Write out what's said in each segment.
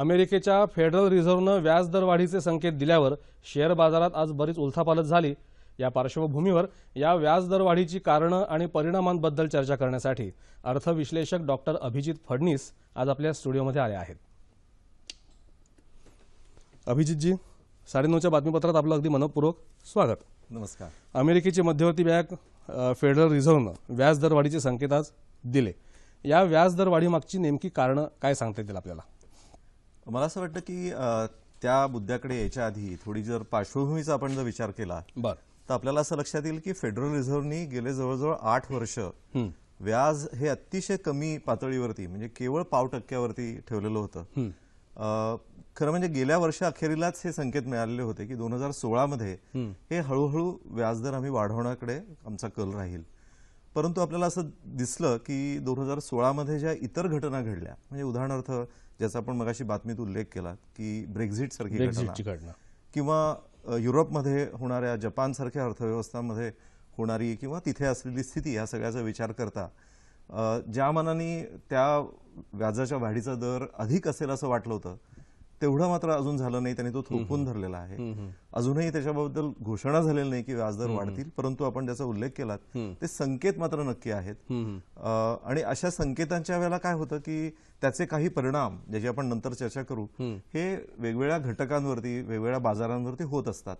अमेरिकेच्या फेडरल रिझर्व्हनं व्याजदर वाढीचे संकेत दिल्यावर शेअर बाजारात आज बरीच उलथापालथ झाली. या पार्श्वभूमीवर या व्याजदर वाढीची कारणं आणि परिणामांबद्दल चर्चा करण्यासाठी अर्थविश्लेषक डॉक्टर अभिजित फडणीस आज आपल्या स्टुडिओमध्ये आले आहेत. अभिजितजी साडेनऊच्या बातमीपत्रात आपलं अगदी मनपूर्वक स्वागत. नमस्कार. अमेरिकेची मध्यवर्ती बँक फेडरल रिझर्व्हनं व्याजदर वाढीचे संकेत आज दिले. या व्याजदर वाढीमागची नेमकी कारणं काय सांगता येतील आपल्याला? मला असं वाटतं की त्या मुद्द्याकडे यायच्या आधी थोडी जर पार्श्वभूमीचा आपण जर विचार केला बर. तर आपल्याला असं लक्षात येईल की फेडरल रिझर्व्हनी गेले जवळजवळ आठ वर्ष व्याज हे अतिशय कमी पातळीवरती म्हणजे केवळ पाव टक्क्यावरती ठेवलेलं होतं. खरं म्हणजे गेल्या वर्षा अखेरीलाच हे संकेत मिळालेले होते की दोन हजार सोळामध्ये हे हळूहळू व्याजदर आम्ही वाढवण्याकडे आमचा कल राहील. परंतु आपल्याला असं दिसलं की दोन हजार सोळामध्ये ज्या इतर घटना घडल्या म्हणजे उदाहरणार्थ ज्याचा आपण मगाशी बातमीत उल्लेख केला की ब्रेक्झिट सारखी घटना. किंवा युरोपमध्ये होणाऱ्या जपानसारख्या अर्थव्यवस्थांमध्ये होणारी किंवा तिथे असलेली स्थिती या सगळ्याचा विचार करता ज्या मनाने त्या व्याजाच्या वाढीचा दर अधिक असेल असं वाटलं होतं तेवढं मात्र अजून झालं नाही त्यांनी तो थोपवून धरलेला आहे. अजूनही त्याच्याबद्दल घोषणा झालेली नाही की व्याजदर वाढतील परंतु आपण ज्याचा उल्लेख केला ते संकेत मात्र नक्की आहेत. आणि अशा संकेतांच्या वेळेला काय होतं की त्याचे काही परिणाम ज्याची आपण नंतर चर्चा करू हे वेगवेगळ्या घटकांवरती वेगवेगळ्या बाजारांवरती होत असतात.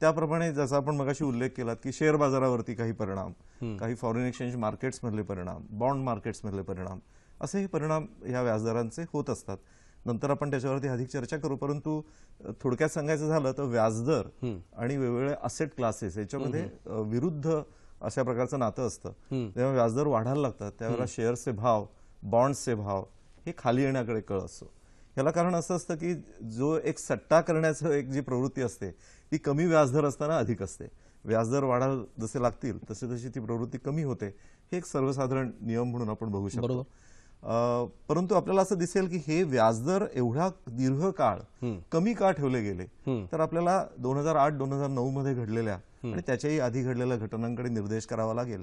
त्याप्रमाणे जसा आपण मगाशी उल्लेख केला की शेअर बाजारावरती काही परिणाम काही फॉरेन एक्सचेंज मार्केट्स मधले परिणाम बॉन्ड मार्केट्स मधले परिणाम असे हे परिणाम या व्याजदरांचे होत असतात. नंतर आपण त्याच्यावरती अधिक चर्चा करू. परंतु थोडक्यात सांगायचं झालं तर व्याजदर आणि वेगवेगळे असेट क्लासेस याच्यामध्ये विरुद्ध अशा प्रकारचं नातं असतं. जेव्हा व्याजदर वाढायला लागतात त्यावेळेला शेअर्सचे भाव बॉन्ड्सचे भाव हे खाली येण्याकडे कळ असतो. याला कारण असं असतं की जो एक सट्टा करण्याचं एक जी प्रवृत्ती असते ती कमी व्याजदर असताना अधिक असते. व्याजदर वाढायला जसे लागतील तसे तशी ती प्रवृत्ती कमी होते. हे एक सर्वसाधारण नियम म्हणून आपण बघू शकतो. परंतु आपल्याला असं दिसेल की हे व्याजदर एवढा दीर्घ काळ कमी का ठेवले गेले? तर आपल्याला दोन हजार आठ दोन हजार नऊ मध्ये घडलेल्या आणि त्याच्याही आधी घडलेल्या घटनांकडे निर्देश करावा लागेल.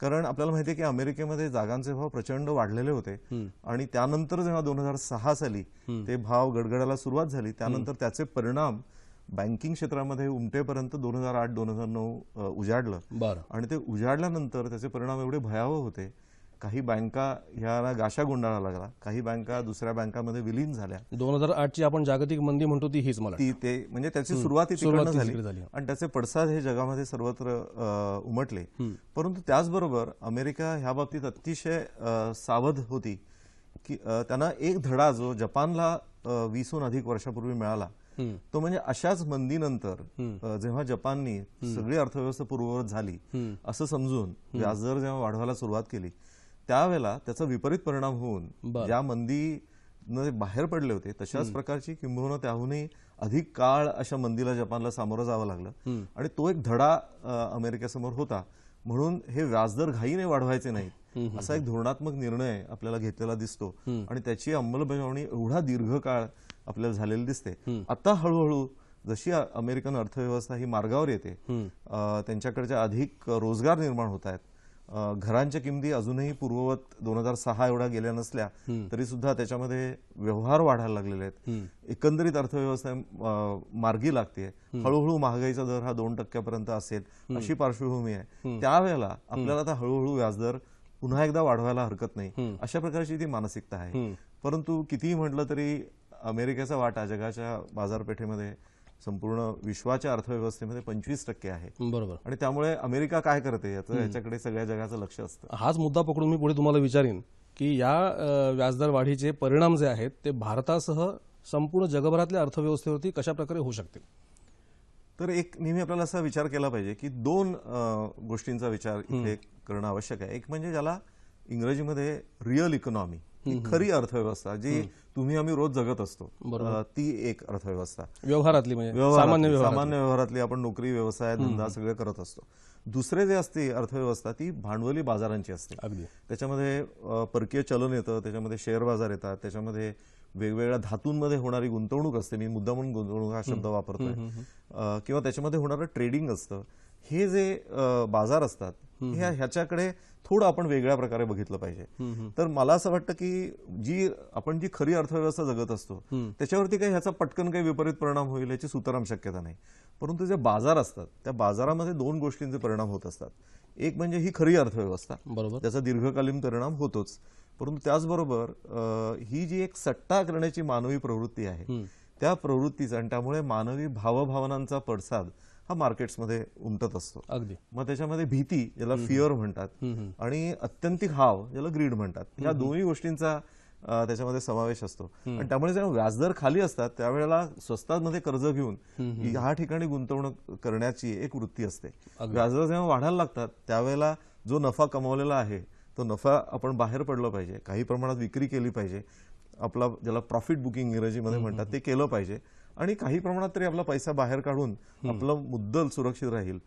कारण आपल्याला माहिती आहे की अमेरिकेमध्ये जागांचे भाव प्रचंड वाढलेले होते. आणि त्यानंतर जेव्हा दोन हजार सहा साली ते भाव गडगडायला सुरुवात झाली त्यानंतर त्याचे परिणाम बँकिंग क्षेत्रामध्ये उमटेपर्यंत दोन हजार आठ दोन हजार नऊ उजाडलं. बरं. आणि ते उजाडल्यानंतर त्याचे परिणाम एवढे भयावह होते काही बँका ह्याला गाशा गुंडाळा लागला. काही बँका दुसऱ्या बँकामध्ये विलीन झाल्या. दोन हजार आठची आपण जागतिक मंदी म्हणतो ती हीच मला ती ते म्हणजे त्याची सुरुवात तिकडनं झाली. आणि त्याचे पडसाद हे जगामध्ये सर्वत्र उमटले. परंतु त्याचबरोबर अमेरिका ह्या बाबतीत अतिशय सावध होती की त्यांना एक धडा जो जपानला वीसहून अधिक वर्षापूर्वी मिळाला तो म्हणजे अशाच मंदीनंतर जेव्हा जपाननी सगळी अर्थव्यवस्था पूर्ववत झाली असं समजून व्याजदर जेव्हा वाढवायला सुरुवात केली त्यावेळेला त्याचा विपरीत परिणाम होऊन ज्या मंदी न बाहेर पडले होते तशाच प्रकारची किंबहुना त्याहूनही अधिक काळ अशा मंदीला जपानला सामोरं जावं लागलं. आणि तो एक धडा अमेरिकेसमोर होता. म्हणून हे व्याजदर घाईने वाढवायचे नाहीत. असा एक धोरणात्मक निर्णय आपल्याला घेतलेला दिसतो. आणि त्याची अंमलबजावणी एवढा दीर्घकाळ आपल्याला झालेली दिसते. आता हळूहळू जशी अमेरिकन अर्थव्यवस्था ही मार्गावर येते त्यांच्याकडच्या अधिक रोजगार निर्माण होत आहेत घरांच्या किमती अजूनही पूर्ववत दोन हजार सहा एवढ्या गेल्या नसल्या तरी सुद्धा त्याच्यामध्ये व्यवहार वाढायला लागलेले आहेत. एकंदरीत अर्थव्यवस्था मार्गी लागते हळूहळू महागाईचा दर हा दोन टक्क्यापर्यंत असेल अशी पार्श्वभूमी आहे. त्यावेळेला आपल्याला आता हळूहळू व्याजदर पुन्हा एकदा वाढवायला हरकत नाही. अशा प्रकारची ती मानसिकता आहे. परंतु कितीही म्हटलं तरी अमेरिकेचा वाटा जगाच्या बाजारपेठेमध्ये संपूर्ण विश्वाच्या अर्थव्यवस्थेमध्ये पंचवीस टक्के आहे. बरोबर. आणि त्यामुळे अमेरिका काय करते याचं याच्याकडे सगळ्या जगाचं लक्ष असतं. हाच मुद्दा पकडून मी पुढे तुम्हाला विचारीन की या व्याजदर वाढीचे परिणाम जे आहेत ते भारतासह संपूर्ण जगभरातल्या अर्थव्यवस्थेवरती कशा प्रकारे होऊ शकतील? तर एक नेहमी आपल्याला असा विचार केला पाहिजे की दोन गोष्टींचा विचार इथे करणं आवश्यक आहे. एक म्हणजे ज्याला इंग्रजीमध्ये रिअल इकॉनॉमी ही खरी अर्थव्यवस्था जी तुम्ही आम्ही रोज जगत असतो ती एक अर्थव्यवस्था. व्यवहारातली म्हणजे सामान्य व्यवहार सामान्य व्यवहारातली आपण नोकरी व्यवसाय धंदा सगळं करत असतो. दुसरे जे असते अर्थव्यवस्था ती भांडवली बाजारांची असते. त्याच्यामध्ये परकीय चलन येतं त्याच्यामध्ये शेअर बाजार येतात त्याच्यामध्ये वेगवेगळ्या धातूंमध्ये होणारी गुंतवणूक असते. मी मुद्दा म्हणून गुंतवणूक हा शब्द वापरतोय. किंवा त्याच्यामध्ये होणारं ट्रेडिंग असतं. हे जे बाजार असतात ह्या ह्याच्याकडे थोडं आपण वेगळ्या प्रकारे बघितलं पाहिजे. तर मला असं वाटतं की जी आपण जी खरी अर्थव्यवस्था जगत असतो त्याच्यावरती काही ह्याचा पटकन काही विपरीत परिणाम होईल याची सुतराम शक्यता नाही. परंतु जे बाजार असतात त्या बाजारामध्ये दोन गोष्टींचे परिणाम होत असतात. एक म्हणजे ही खरी अर्थव्यवस्था बरोबर. त्याचा दीर्घकालीन परिणाम होतोच. परंतु त्याचबरोबर ही जी एक सट्टा करण्याची मानवी प्रवृत्ती आहे त्या प्रवृत्तीचा आणि त्यामुळे मानवी भावभावनांचा पडसाद हा मार्केट्समध्ये उमटत असतो. अगदी. मग त्याच्यामध्ये भीती ज्याला फिअर म्हणतात आणि अत्यंतिक हाव ज्याला ग्रीड म्हणतात. या दोन्ही गोष्टींचा त्याच्यामध्ये समावेश असतो. आणि त्यामुळे जेव्हा व्याजदर खाली असतात त्यावेळेला स्वस्तामध्ये कर्ज घेऊन ह्या ठिकाणी गुंतवणूक करण्याची एक वृत्ती असते. व्याजदर जेव्हा वाढायला लागतात त्यावेळेला जो नफा कमावलेला आहे तो नफा आपण बाहेर पडलं पाहिजे काही प्रमाणात विक्री केली पाहिजे आपला ज्याला प्रॉफिट बुकिंग इंग्रजीमध्ये म्हणतात ते केलं पाहिजे. आणि काही प्रमाणात तरी आपला पैसा बाहेर काढून आपलं मुद्दल सुरक्षित राहील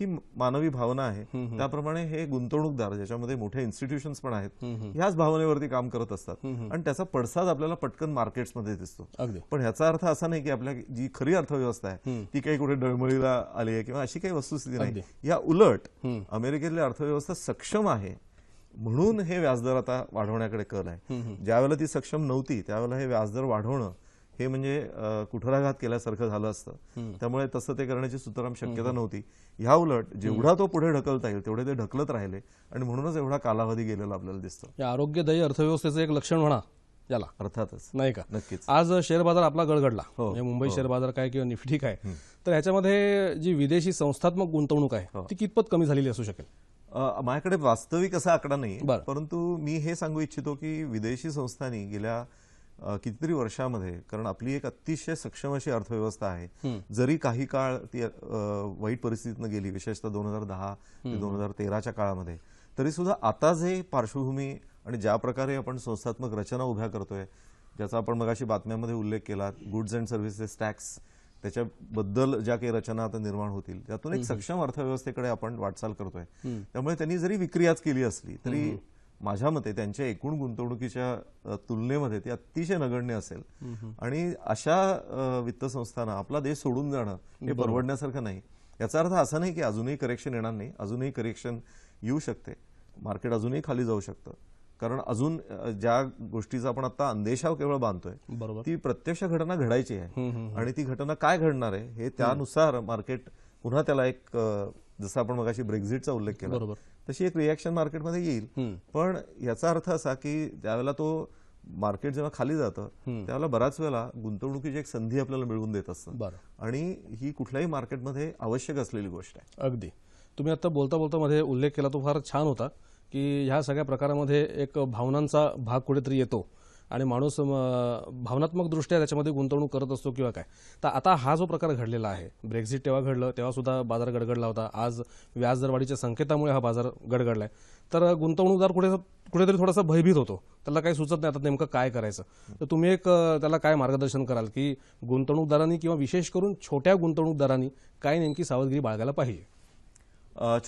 ही मानवी भावना आहे. त्याप्रमाणे हे गुंतवणूकदार ज्याच्यामध्ये मोठे इन्स्टिट्यूशन्स पण आहेत ह्याच भावनेवरती काम करत असतात. आणि त्याचा पडसाद आपल्याला पटकन मार्केट्समध्ये दिसतो. पण ह्याचा अर्थ असा नाही की आपल्या जी खरी अर्थव्यवस्था आहे ती काही कुठे डळमळीला आली आहे किंवा अशी काही वस्तुस्थिती नाही. या उलट अमेरिकेतली अर्थव्यवस्था सक्षम आहे म्हणून हे व्याजदर आता वाढवण्याकडे कल आहे. ज्यावेळेला ती सक्षम नव्हती त्यावेळेला हे व्याजदर वाढवणं हे म्हणजे कुठराघात केल्यासारखं झालं असतं. त्यामुळे तसं ते करण्याची सुतराम शक्यता नव्हती. ह्या उलट जेवढा तो पुढे ढकलता येईल तेवढे ते ढकलत राहिले आणि म्हणूनच एवढा कालावधी गेलेला आपल्याला दिसतो. या आरोग्यदायी अर्थव्यवस्थेचं एक लक्षण म्हणा याला. अर्थातच. नाही का? नक्कीच. आज शेअर बाजार आपला गडगडला. हो, म्हणजे मुंबई शेअर बाजार काय किंवा निफ्टी काय. तर ह्याच्यामध्ये जी विदेशी संस्थात्मक गुंतवणूक हो. आहे ती कितपत कमी झालेली असू शकेल? माझ्याकडे वास्तविक असा आकडा नाही बरं. परंतु मी हे सांगू इच्छितो की विदेशी संस्थांनी गेल्या कितीतरी वर्षामध्ये कारण आपली एक अतिशय सक्षम अशी अर्थव्यवस्था आहे. जरी काही काळ ती वाईट परिस्थितीनं गेली विशेषतः दोन हजार दहा ते दोन हजार तेराच्या काळामध्ये तरी सुद्धा आता जे पार्श्वभूमी आणि ज्या प्रकारे आपण संस्थात्मक रचना उभ्या करतोय ज्याचा आपण मगाशी बातम्यामध्ये उल्लेख केला गुड्स अँड सर्व्हिसेस टॅक्स त्याच्याबद्दल ज्या काही रचना आता निर्माण होतील त्यातून एक सक्षम अर्थव्यवस्थेकडे आपण वाटचाल करतोय. त्यामुळे त्यांनी जरी विक्री आज केली असली तरी माझ्या मते त्यांच्या एकूण गुंतवणुकीच्या तुलनेमध्ये ती अतिशय नगण्य असेल. आणि अशा वित्त संस्थांना आपला देश सोडून जाणं हे परवडण्यासारखं नाही. याचा अर्थ असा नाही की अजूनही करेक्शन येणार नाही. अजूनही करेक्शन येऊ शकते. मार्केट अजूनही खाली जाऊ शकतं. कारण अजून ज्या गोष्टीचा आपण आता अंदेशा केवळ बांधतोय बरोबर. ती प्रत्यक्ष घटना घडायची आहे. आणि ती घटना काय घडणार आहे हे त्यानुसार मार्केट पुन्हा त्याला एक जसं आपण मगाशी ब्रेक्झिटचा उल्लेख केला बरोबर. तशी एक रिॲक्शन मार्केटमध्ये येईल. पण याचा अर्थ असा की त्यावेळेला तो मार्केट जेव्हा खाली जातं त्यावेळेला बऱ्याच वेळेला गुंतवणुकीची एक संधी आपल्याला मिळवून देत असतं. बरं. आणि ही कुठल्याही मार्केटमध्ये आवश्यक असलेली गोष्ट आहे. अगदी. तुम्ही आता बोलता बोलता मध्ये उल्लेख केला तो फार छान होता की ह्या सगळ्या प्रकारामध्ये एक भावनांचा भाग कुठेतरी येतो. आणि माणूस भावनात्मकदृष्ट्या त्याच्यामध्ये गुंतवणूक करत असतो किंवा काय. तर आता हा जो प्रकार घडलेला आहे ब्रेक्झिट तेव्हा घडलं तेव्हासुद्धा बाजार गडगडला होता. आज व्याजदरवाढीच्या संकेतामुळे हा बाजार गडगडला आहे तर गुंतवणूकदार कुठे कुठेतरी थोडासा भयभीत होतो. त्याला काही सुचत नाही आता नेमकं काय करायचं. तर तुम्ही एक त्याला काय मार्गदर्शन कराल की गुंतवणूकदारांनी किंवा विशेष करून छोट्या गुंतवणूकदारांनी काय नेमकी सावधगिरी बाळगायला पाहिजे?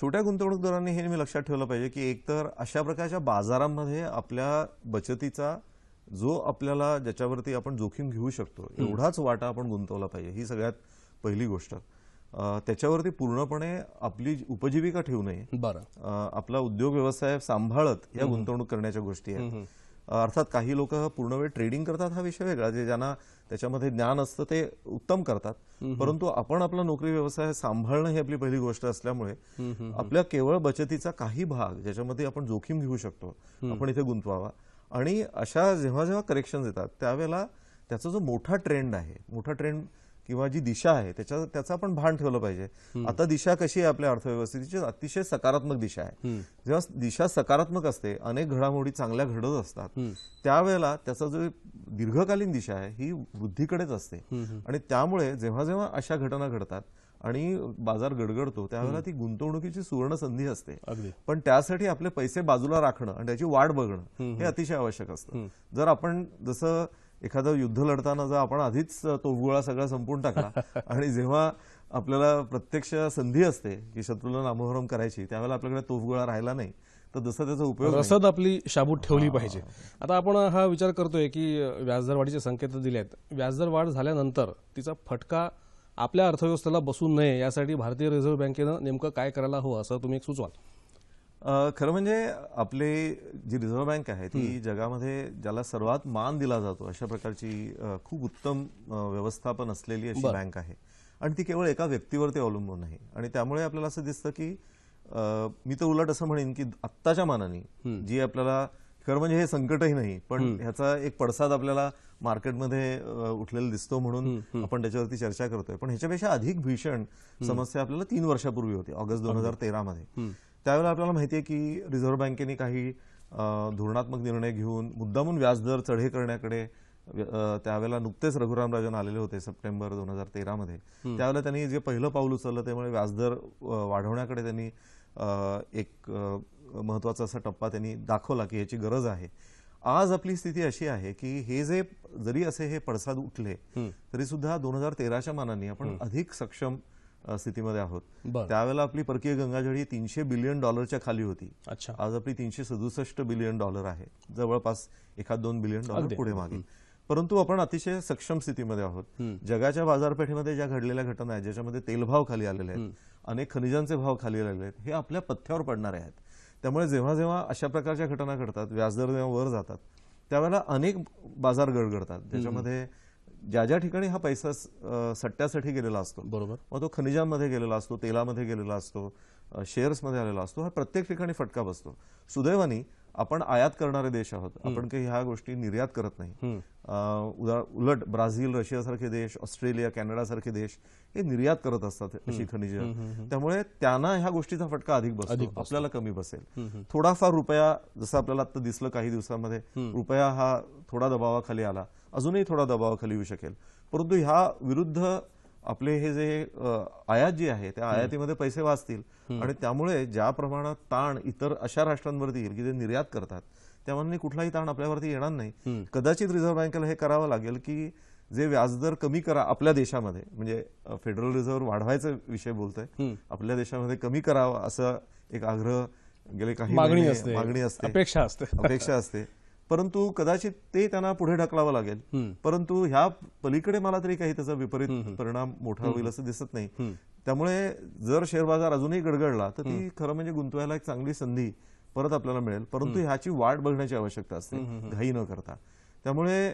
छोट्या गुंतवणूकदारांनी हे मी लक्षात ठेवलं पाहिजे की एकतर अशा प्रकारच्या बाजारांमध्ये आपल्या बचतीचा जो आपल्याला ज्याच्यावरती आपण जोखीम घेऊ शकतो एवढाच वाटा आपण गुंतवला पाहिजे. ही सगळ्यात पहिली गोष्ट. त्याच्यावरती पूर्णपणे आपली उपजीविका ठेवू नये. आपला उद्योग व्यवसाय सांभाळत या गुंतवणूक करण्याच्या गोष्टी आहेत. अर्थात काही लोक पूर्ण वेळ ट्रेडिंग करतात हा विषय वेगळा जे ज्यांना त्याच्यामध्ये ज्ञान असतं ते उत्तम करतात. परंतु आपण आपला नोकरी व्यवसाय सांभाळणं ही आपली पहिली गोष्ट असल्यामुळे आपल्या केवळ बचतीचा काही भाग ज्याच्यामध्ये आपण जोखीम घेऊ शकतो आपण इथे गुंतवावा. आणि अशा जेव्हा जेव्हा करेक्शन येतात त्यावेळेला त्याचा जो मोठा ट्रेंड आहे मोठा ट्रेंड किंवा जी दिशा आहे त्याच्या त्याचं आपण भान ठेवलं पाहिजे. आता दिशा कशी आहे आपल्या अर्थव्यवस्थेची? अतिशय सकारात्मक दिशा आहे. जेव्हा दिशा सकारात्मक असते अनेक घडामोडी चांगल्या घडत असतात त्यावेळेला त्याचा जो दीर्घकालीन दिशा आहे ही वृद्धीकडेच असते. आणि त्यामुळे जेव्हा जेव्हा अशा घटना घडतात आणि बाजार गडगडतो त्यावेळेला ती गुंतवणुकीची सुवर्ण संधी असते. अगदी. पण त्यासाठी आपले पैसे बाजूला राखणं आणि त्याची वाट बघणं हे अतिशय आवश्यक असतं. जर आपण जसं एखादं युद्ध लढताना जर आपण आधीच तोफगोळा सगळा संपून टाकला आणि जेव्हा आपल्याला प्रत्यक्ष संधी असते की शत्रूला नामोहरम करायची त्यावेळेला आपल्याकडे तोफगोळा राहिला नाही तर जसं त्याचा उपयोग. रसद आपली शाबूत ठेवली पाहिजे. आता आपण हा विचार करतोय की व्याजदर वाढीचे संकेत दिले आहेत व्याजदर वाढ झाल्यानंतर तिचा फटका आपल्या अर्थव्यवस्थेला बसू नये यासाठी भारतीय रिझर्व्ह बँकेनं नेमकं काय करायला हवं असं तुम्ही एक सुचवाल. खरं म्हणजे आपले जी रिझर्व्ह बँक आहे ती जगामध्ये ज्याला सर्वात मान दिला जातो अशा प्रकारची खूप उत्तम व्यवस्थापन असलेली अशी बँक आहे. आणि ती केवळ एका व्यक्तीवरती अवलंबून नाही. आणि त्यामुळे आपल्याला असं दिसतं की मी तर उलट असं म्हणेन की आत्ताच्या मानाने जी आपल्याला खरं म्हणजे हे संकटही नाही पण ह्याचा एक पडसाद आपल्याला मार्केटमध्ये उठलेला दिसतो म्हणून आपण त्याच्यावरती चर्चा करतोय. पण ह्याच्यापेक्षा अधिक भीषण समस्या आपल्याला तीन वर्षापूर्वी होती ऑगस्ट दोन हजार तेरामध्ये. त्यावेळेला आपल्याला माहिती आहे की रिझर्व्ह बँकेने काही धोरणात्मक निर्णय घेऊन मुद्दामून व्याजदर चढे करण्याकडे त्यावेळेला नुकतेच रघुराम राजन आलेले होते सप्टेंबर दोन हजार तेरामध्ये. त्यावेळेला त्यांनी जे पहिलं पाऊल उचललं त्यामुळे व्याजदर वाढवण्याकडे त्यांनी एक अ, महत्त्वाचा असा टप्पा त्यांनी दाखवला की याची गरज आहे. आज आपली स्थिती अशी आहे की हे जे जरी असे हे पडसाद उठले तरी सुद्धा दोन हजार तेराच्या मानाने आपण अधिक सक्षम स्थितीमध्ये आहोत. त्यावेळेला आपली परकीय गंगाजळी तीनशे बिलियन डॉलरच्या खाली होती. अच्छा. आज आपली तीनशे सदुसष्ट बिलियन डॉलर आहे. जवळपास एखाद दोन बिलियन डॉलर पुढे मागे. परंतु आपण अतिशय सक्षम स्थितीमध्ये आहोत. जगाच्या बाजारपेठेमध्ये ज्या घडलेल्या घटना आहेत ज्याच्यामध्ये तेलभाव खाली आलेले आहेत अनेक खनिजांचे भाव खाली आलेले आहेत हे आपल्या पथ्यावर पडणारे आहेत. त्यामुळे जेव्हा जेव्हा अशा प्रकारच्या घटना घडतात व्याजदर जेव्हा वर जातात त्यावेळेला अनेक बाजार गडगडतात. ज्याच्यामध्ये ज्या ज्या ठिकाणी हा पैसा सट्ट्यासाठी गेलेला असतो बरोबर. मग तो खनिजांमध्ये गेलेला असतो तेलामध्ये गेलेला असतो शेअर्समध्ये आलेला असतो हा प्रत्येक ठिकाणी फटका बसतो. सुदैवानी आपण आयात करणारे देश आहोत. आपण काही ह्या गोष्टी निर्यात करत नाही. उलट ब्राझील रशियासारखे देश ऑस्ट्रेलिया कॅनडासारखे देश हे निर्यात करत असतात अशी खनिज. त्यामुळे त्यांना ह्या गोष्टीचा फटका अधिक बसतो. आपल्याला कमी बसेल. थोडाफार रुपया जसं आपल्याला आता दिसलं काही दिवसांमध्ये रुपया हा थोडा दबावाखाली आला. अजूनही थोडा दबावाखाली येऊ शकेल. परंतु ह्या विरुद्ध आपले हे जे आयात जी आहे त्या आयातीमध्ये पैसे वाचतील. आणि त्यामुळे ज्या प्रमाणात ताण इतर अशा राष्ट्रांवरती येईल की जे निर्यात करतात त्यामुळे कुठलाही ताण आपल्यावरती येणार नाही. कदाचित रिझर्व्ह बँकेला हे करावं लागेल की जे व्याजदर कमी करा आपल्या देशामध्ये म्हणजे फेडरल रिझर्व्ह वाढवायचा विषय बोलतोय आपल्या देशामध्ये कमी करावा असं एक आग्रह गेले काही मागणी असते. अपेक्षा असते. अपेक्षा असते. परंतु कदाचित ते त्यांना पुढे ढकलावं लागेल. परंतु ह्या पलीकडे मला तरी काही त्याचा विपरीत परिणाम मोठा होईल असं दिसत नाही. त्यामुळे जर शेअर बाजार अजूनही गडगडला तर ती खरं म्हणजे गुंतवायला एक चांगली संधी परत आपल्याला मिळेल. परंतु ह्याची वाट बघण्याची आवश्यकता असते. घाई न करता. त्यामुळे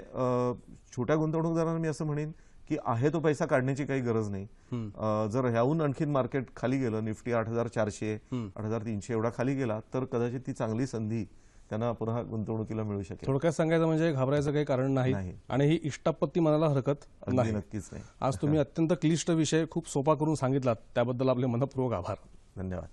छोट्या गुंतवणूकदारांना मी असं म्हणेन की आहे तो पैसा काढण्याची काही गरज नाही. जर ह्याहून आणखीन मार्केट खाली गेलं निफ्टी आठ हजार चारशे आठ हजार तीनशे एवढा खाली गेला तर कदाचित ती चांगली संधी त्यांना पुन्हा गुंतवणुकीला मिळू शकेल. थोडक्यात सांगायचं म्हणजे घाबरायचं काही कारण नाही नाही. आणि ही इष्टापत्ती मनाला हरकत अगदी नाही. नक्कीच नाही. आज तुम्ही अत्यंत क्लिष्ट विषय खूप सोपा करून सांगितलात. त्याबद्दल आपले मनपूर्वक आभार. धन्यवाद.